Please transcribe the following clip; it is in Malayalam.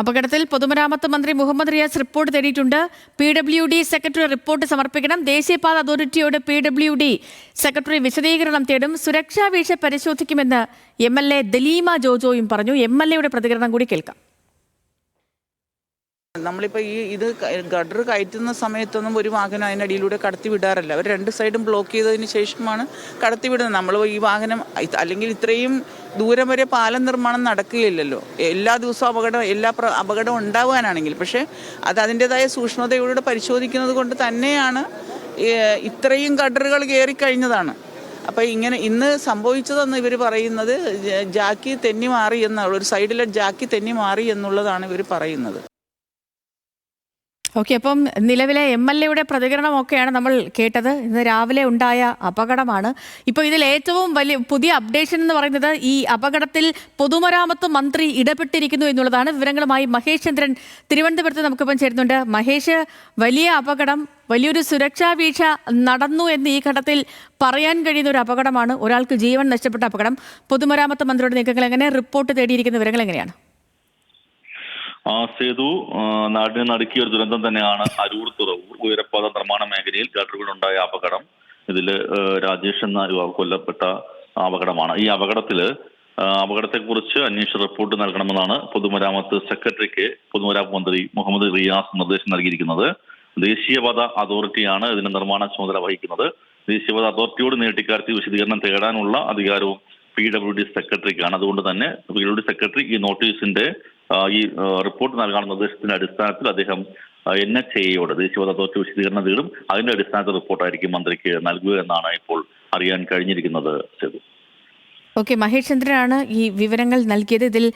അപകടത്തിൽ പൊതുമരാമത്ത് മന്ത്രി മുഹമ്മദ് റിയാസ് റിപ്പോർട്ട് തേടിയിട്ടുണ്ട്. P W D secretary report സമർപ്പിക്കണം. ദേശീയപാത അതോറിറ്റിയോട് പി ഡബ്ല്യു ഡി സെക്രട്ടറി വിശദീകരണം തേടും. സുരക്ഷാ വീഴ്ച പരിശോധിക്കുമെന്ന് എം എൽ എ ദലീമ ജോജോയും പറഞ്ഞു. എം എൽ എയുടെ പ്രതികരണം കൂടി കേൾക്കാം. നമ്മളിപ്പോൾ ഈ ഇത് ഗഡർ കയറ്റുന്ന സമയത്തൊന്നും ഒരു വാഹനം അതിനടിയിലൂടെ കടത്തി വിടാറില്ല. അവർ രണ്ട് സൈഡും ബ്ലോക്ക് ചെയ്തതിന് ശേഷമാണ് കടത്തി വിടുന്നത്. നമ്മൾ ഈ വാഹനം അല്ലെങ്കിൽ ഇത്രയും ദൂരം വരെ പാലം നിർമ്മാണം നടക്കുകയില്ലല്ലോ. എല്ലാ ദിവസവും അപകടം എല്ലാ അപകടം ഉണ്ടാവാനാണെങ്കിൽ. പക്ഷേ അത് അതിന്റെതായ സൂക്ഷ്മതയോടെ പരിശോധിക്കുന്നത് കൊണ്ട് തന്നെയാണ് ഇത്രയും ഗഡറുകൾ കയറിക്കഴിഞ്ഞതാണ് അപ്പോൾ ഇങ്ങനെ ഇന്ന് സംഭവിച്ചതെന്ന് ഇവർ പറയുന്നത് ജാക്കി തെന്നി മാറി എന്നുള്ള ഒരു സൈഡിലെ ജാക്കി തെന്നി മാറി എന്നുള്ളതാണ് ഇവർ പറയുന്നത്. ഓക്കെ അപ്പം നിലവിലെ എം എൽ എയുടെ പ്രതികരണമൊക്കെയാണ് നമ്മൾ കേട്ടത്. ഇന്ന് രാവിലെ ഉണ്ടായ അപകടമാണ്. ഇപ്പോൾ ഇതിൽ ഏറ്റവും വലിയ പുതിയ അപ്ഡേഷൻ എന്ന് പറയുന്നത് ഈ അപകടത്തിൽ പൊതുമരാമത്ത് മന്ത്രി ഇടപെട്ടിരിക്കുന്നു എന്നുള്ളതാണ്. വിവരങ്ങളുമായി മഹേഷ് ചന്ദ്രൻ തിരുവനന്തപുരത്ത് നമുക്കിപ്പം ചേരുന്നുണ്ട്. മഹേഷ് വലിയ അപകടം വലിയൊരു സുരക്ഷാ വീഴ്ച നടന്നു എന്ന് ഈ ഘട്ടത്തിൽ പറയാൻ കഴിയുന്ന ഒരു അപകടമാണ്. ഒരാൾക്ക് ജീവൻ നഷ്ടപ്പെട്ട അപകടം. പൊതുമരാമത്ത് മന്ത്രിയുടെ നീക്കങ്ങൾ എങ്ങനെ? റിപ്പോർട്ട് തേടിയിരിക്കുന്ന വിവരങ്ങൾ എങ്ങനെയാണ്? ആ സേതു നാടിനെ നടുക്കിയ ഒരു ദുരന്തം തന്നെയാണ് അരൂർ തുറവൂർ ഉയരപ്പാത നിർമ്മാണ മേഖലയിൽ ഗട്ടറുകളുണ്ടായ അപകടം. ഇതിൽ രാജേഷ് എന്ന യുവാവ് കൊല്ലപ്പെട്ട അപകടമാണ്. ഈ അപകടത്തിൽ ആ, അപകടത്തെക്കുറിച്ച് അന്വേഷണ റിപ്പോർട്ട് നൽകണമെന്നാണ് പൊതുമരാമത്ത് സെക്രട്ടറിക്ക് പൊതുമരാമത്ത് മന്ത്രി മുഹമ്മദ് റിയാസ് നിർദ്ദേശം നൽകിയിരിക്കുന്നത്. ദേശീയപാത അതോറിറ്റിയാണ് ഇതിന്റെ നിർമ്മാണ ചുമതല വഹിക്കുന്നത്. ദേശീയപാത അതോറിറ്റിയോട് നീട്ടിക്കാർത്തി വിശദീകരണം തേടാനുള്ള അധികാരവും പി ഡബ്ല്യു ഡി സെക്രട്ടറിക്കാണ്. അതുകൊണ്ട് തന്നെ പി ഡബ്ല്യു ഡി സെക്രട്ടറി ഈ നോട്ടീസിന്റെ ഈ റിപ്പോർട്ട് നൽകാനുള്ള നിർദ്ദേശത്തിന്റെ അടിസ്ഥാനത്തിൽ അദ്ദേഹം എൻ എച്ച് എയോട് ദേശീയപാത അതോറിറ്റി വിശദീകരണം തേടും. അതിന്റെ അടിസ്ഥാനത്തിൽ റിപ്പോർട്ടായിരിക്കും മന്ത്രിക്ക് നൽകുക എന്നാണ് ഇപ്പോൾ അറിയാൻ കഴിഞ്ഞിരിക്കുന്നത് ഓക്കെ മഹേഷ് ചന്ദ്രനാണ് ഈ വിവരങ്ങൾ നൽകിയത്. ഇതിൽ